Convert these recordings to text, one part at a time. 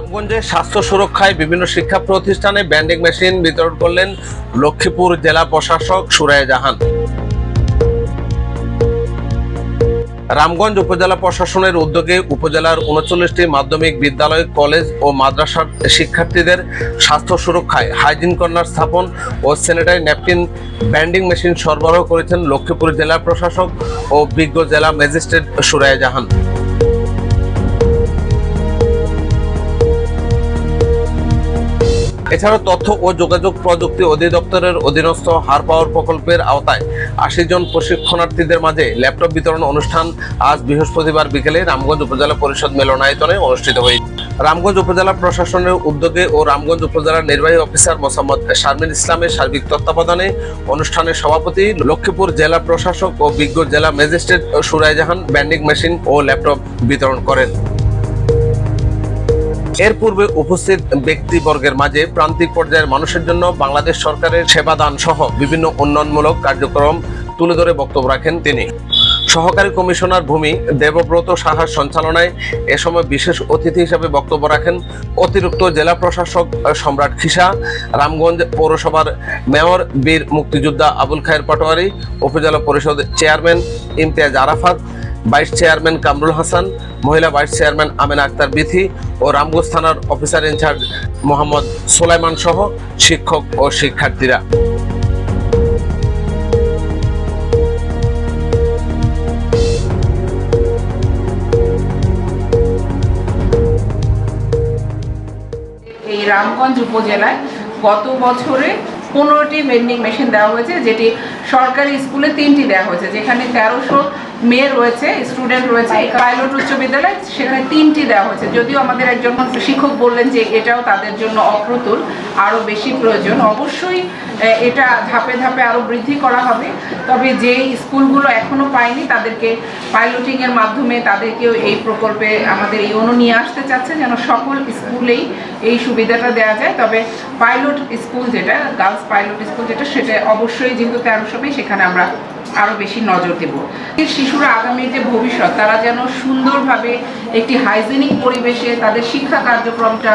রামগঞ্জে স্বাস্থ্য সুরক্ষায় বিভিন্ন শিক্ষা প্রতিষ্ঠানে ব্যান্ডিং মেশিন বিতরণ করলেন লক্ষ্মীপুর জেলা প্রশাসক সুরায় জাহান। রামগঞ্জ উপজেলা প্রশাসনের উদ্যোগে উপজেলার উনচল্লিশটি মাধ্যমিক বিদ্যালয়, কলেজ ও মাদ্রাসার শিক্ষার্থীদের স্বাস্থ্য সুরক্ষায় হাইজিন কর্নার স্থাপন ও স্যানিটারি ন্যাপকিন ব্যান্ডিং মেশিন সরবরাহ করেছেন লক্ষ্মীপুর জেলা প্রশাসক ও বিজ্ঞ জেলা ম্যাজিস্ট্রেট সুরায় জাহান। এছাড়াও তথ্য ও যোগাযোগ প্রযুক্তি অধিদপ্তরের অধীনস্থ হার পাওয়ার প্রকল্পের আওতায় আশি জন প্রশিক্ষণার্থীদের মাঝে ল্যাপটপ বিতরণ অনুষ্ঠান আজ বৃহস্পতিবার বিকেলে রামগঞ্জ উপজেলা পরিষদ মিলনায়তনে অনুষ্ঠিত হয়েছে। রামগঞ্জ উপজেলা প্রশাসনের উদ্যোগে ও রামগঞ্জ উপজেলার নির্বাহী অফিসার মোসাম্মদ শারমিন ইসলামের সার্বিক তত্ত্বাবধানে অনুষ্ঠানের সভাপতি লক্ষ্মীপুর জেলা প্রশাসক ও বিজ্ঞ জেলা magistrate Surai Jahan vending machine ও ল্যাপটপ বিতরণ করেন। এর পূর্বে উপস্থিত ব্যক্তিবর্গের মাঝে প্রান্তিক পর্যায়ের মানুষের জন্য বাংলাদেশ সরকারের সেবাদান সহ বিভিন্ন উন্নয়নমূলক কার্যক্রম তুলে ধরে বক্তব্য রাখেন তিনি। সহকারী কমিশনার ভূমি দেবব্রত সাহার সঞ্চালনায় এ সময় বিশেষ অতিথি হিসেবে বক্তব্য রাখেন অতিরিক্ত জেলা প্রশাসক সম্রাট খিসা, রামগঞ্জ পৌরসভার মেয়র বীর মুক্তিযোদ্ধা আবুল খায়ের পাটোয়ারি, উপজেলা পরিষদ chairman Imtiaz Arafat vice chairman Kamrul Hasan, মহিলা ভাইস চেয়ারম্যান আমেনা আক্তার বিথি ও রামগঞ্জ থানার অফিসার ইনচার্জ মোহাম্মদ সোলাইমান সহ শিক্ষক ও শিক্ষার্থীরা। এই রামগঞ্জ উপজেলায় গত বছরে পনেরোটি ভেন্ডিং মেশিন দেওয়া হয়েছে, যেটি সরকারি স্কুলে তিনটি দেওয়া হয়েছে, যেখানে তেরোশো মেয়ে রয়েছে স্টুডেন্ট রয়েছে পাইলট উচ্চ বিদ্যালয় সেখানে তিনটি দেওয়া হয়েছে। যদিও আমাদের একজন শিক্ষক বললেন যে এটাও তাদের জন্য অপ্রতুল, আরও বেশি প্রয়োজন। অবশ্যই এটা ধাপে ধাপে আরও বৃদ্ধি করা হবে। তবে যে স্কুলগুলো এখনও পায়নি, তাদেরকে পাইলটিংয়ের মাধ্যমে তাদেরকেও এই প্রকল্পে আমাদের এই অনু নিয়ে আসতে চাচ্ছে, যেন সকল স্কুলেই এই সুবিধাটা দেওয়া যায়। তবে পাইলট স্কুল যেটা গার্লস পাইলট স্কুল যেটা, সেটা অবশ্যই যেহেতু তেরোশো সেখানে আমরা আরও বেশি নজর দেব। শিশুরা আগামী যে ভবিষ্যৎ, তারা যেন সুন্দরভাবে একটি হাইজেনিক পরিবেশে তাদের শিক্ষা কার্যক্রমটা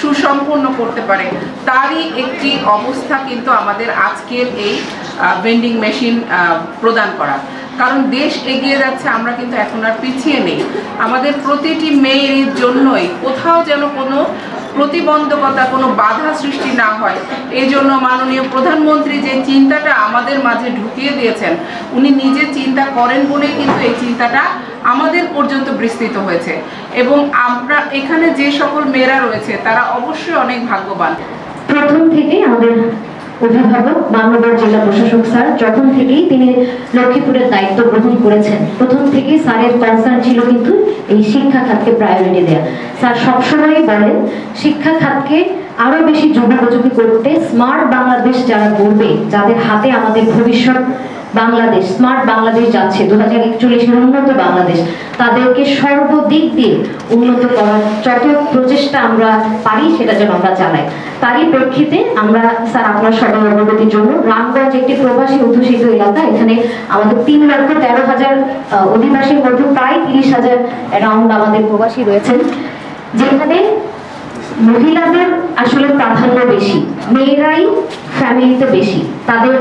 সুসম্পন্ন করতে পারে, তারই একটি অবস্থা কিন্তু আমাদের আজকের এই ভেন্ডিং মেশিন প্রদান করা। কারণ দেশ এগিয়ে যাচ্ছে, আমরা কিন্তু এখন আর পিছিয়ে নেই। আমাদের প্রতিটি মেয়ের জন্যই কোথাও যেন কোনো প্রতিবন্ধকতা, কোনো বাধা সৃষ্টি না হয়। এই জন্য মাননীয় প্রধানমন্ত্রী যে চিন্তাটা আমাদের মাঝে ঢুকিয়ে দিয়েছেন, উনি নিজে চিন্তা করেন বলেই কিন্তু এই চিন্তাটা আমাদের পর্যন্ত বিস্তৃত হয়েছে। এবং আমরা এখানে যে সকল মেয়েরা রয়েছে, তারা অবশ্যই অনেক ভাগ্যবান। প্রথম থেকেই আমাদের অভিভাবক মানবর জেলা প্রশাসক স্যার, যখন থেকেই তিনি লক্ষ্মীপুরের দায়িত্ব গ্রহণ করেছেন। প্রথম থেকে স্যারের কনসার্ন ছিল কিন্তু এই শিক্ষা খাতকে প্রায়োরিটি দেয়া। স্যার সবসময়ই বলেন, শিক্ষা খাতকে আরও বেশি যুগোপযোগী করতে স্মার্ট বাংলাদেশ যারা গড়বে, যাদের হাতে আমাদের ভবিষ্যৎ বাংলাদেশ স্মার্ট বাংলাদেশ যাচ্ছে দু হাজার একচল্লিশের উন্নত বাংলাদেশ। তাদেরকে সর্বদিক দিয়ে উন্নত করার যত প্রচেষ্টা আমরা পারি, সেটা যেন আমরা চালাই তারই প্রেক্ষিতে আমরা, স্যার, আপনার সবাই অবগতির জন্য রামগঞ্জ একটি প্রবাসী অধ্যুষিত এলাকা। এখানে আমাদের তিন লক্ষ তেরো হাজার অধিবাসীর মধ্যে প্রায় তিরিশ হাজার অ্যারাউন্ড আমাদের প্রবাসী রয়েছেন। যেখানে মহিলাদের আসলে প্রাধান্য বেশি। মেয়েরাই ফ্যামিলিতে বেশি। তাদের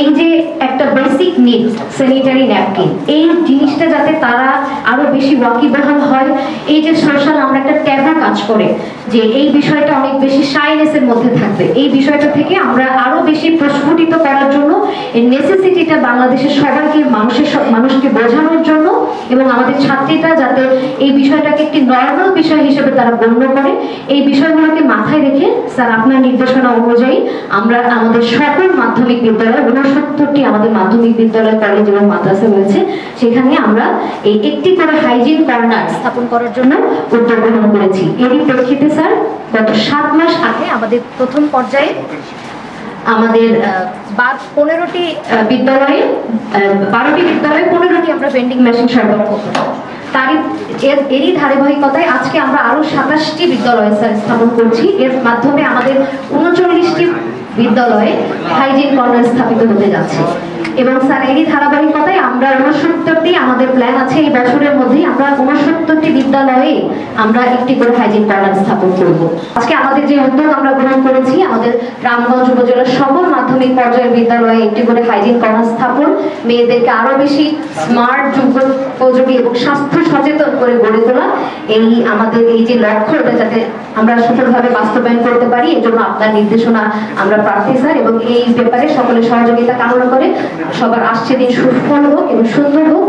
এই যে একটা বেসিক নিড স্যানিটারি ন্যাপকিন এই জিনিসটা যাতে তারা আরও বেশি ওয়াকিবহাল হয়, এই যে সোশ্যাল আমরা একটা ট্যাবও কাজ করে, যে এই বিষয়টা অনেক বেশি শাইনেসের মধ্যে থাকবে। এই বিষয়টা থেকে আমরা আরও বেশি প্রস্ফুটিত করার জন্য, এই নেসেসিটিটা বাংলাদেশের সবাইকে, মানুষের মানুষকে বোঝানোর জন্য এবং আমাদের ছাত্রীরা যাতে এই বিষয়টাকে একটি নর্মাল বিষয় হিসেবে তারা গণ্য করে, এই বিষয়গুলোকে মাথায় রেখে স্যার আপনার নির্দেশনা অনুযায়ী আমরা আমাদের সকল মাধ্যমিক বিদ্যালয়, ঊনসত্তরটি আমাদের মাধ্যমিক বিদ্যালয় কলেজ এবং মাদ্রাসা রয়েছে। সেখানে আমরা এই একটি করে হাইজিন কর্নার স্থাপন করার জন্য উদ্যোগ গ্রহণ করেছি। এরই প্রেক্ষিতে স্যার গত সাত মাস আগে আমাদের প্রথম পর্যায়ে আমাদের বাদ পনেরোটি বিদ্যালয়ে বারোটি বিদ্যালয়ে পনেরোটি আমরা ভেন্ডিং মেশিন সরবরাহ করব। তারই এর এরই ধারাবাহিকতায় আজকে আমরা আরও সাতাশটি বিদ্যালয় স্যার স্থাপন করছি। এর মাধ্যমে আমাদের উনচল্লিশটি বিদ্যালয়ে হাইজিন কর্নার স্থাপিত হতে যাচ্ছে। এবং স্যার, এরই ধারাবাহিকতায় আমরা উনসত্তরটি, আমাদের প্ল্যান আছে এই বছরের মধ্যেই আমরা উনসত্তরটি বিদ্যালয়ে আমরা একটি করে হাইজিন কর্নার স্থাপন করব। আজকে আমাদের যে উদ্যোগ আমরা গ্রহণ করেছি, আমাদের রামগঞ্জ উপজেলার সকল মাধ্যমিক পর্যায়ের বিদ্যালয়ে একটি করে হাইজিন কর্নার স্থাপন। মেয়েদেরকে আরও বেশি স্মার্ট যুগোপযোগী এবং স্বাস্থ্য সচেতন করে গড়ে তোলা। এই আমাদের এই যে লক্ষ্য এটা যাতে আমরা সফলভাবে বাস্তবায়ন করতে পারি এজন্য আপনার নির্দেশনা আমরা প্রার্থী স্যার এবং এই ব্যাপারে সকলের সহযোগিতা কামনা করে সবার আসছে দিন সুফল হোক এবং সুন্দর হোক।